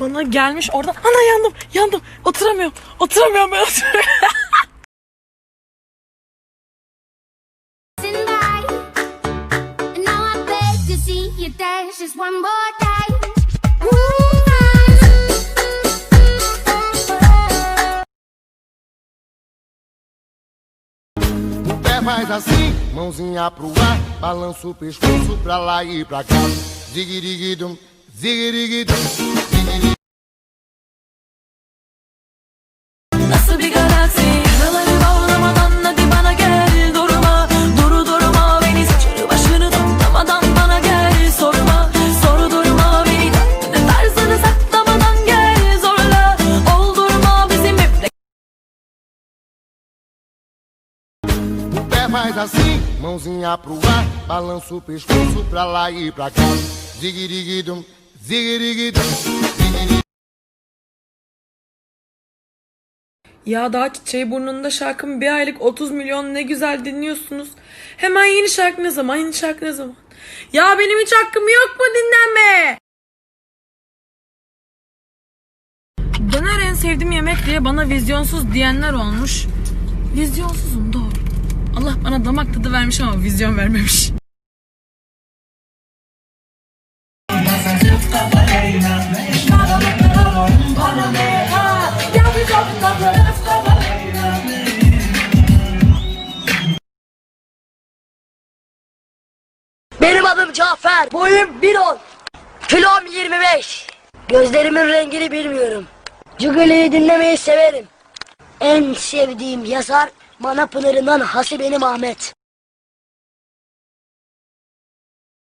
Bana gelmiş oradan. Ana yandım yandım. Oturamıyorum. Oturamıyorum ben oturamıyorum. passing by. And now I beg to see you dance just one more time. O pé faz assim, mãozinha pro ar, balança o pescoço pra lá e pra cá. Ziguiriguidum, ziguiriguidum, faz assim, mãozinha pro ar, balança o pescoço pra lá e pra cá. Ziguiriguidum, ziguiriguidum, ziguiriguidum. Ya daha çiçeği burnunda şarkımı bir aylık 30 milyon ne güzel dinliyorsunuz. Hemen yeni şarkı ne zaman? Yeni şarkı ne zaman? Ya benim hiç hakkım yok mu dinlenme? Döner en sevdiğim yemek diye bana vizyonsuz diyenler olmuş. Vizyonsuzum doğru. Allah bana damak tadı vermiş ama vizyon vermemiş. Benim adım Cafer. Boyum 1.10. Kilom 25. Gözlerimin rengini bilmiyorum. Cugali'yi dinlemeyi severim. En sevdiğim yazar Manapınar'ından Hasibenim Ahmet.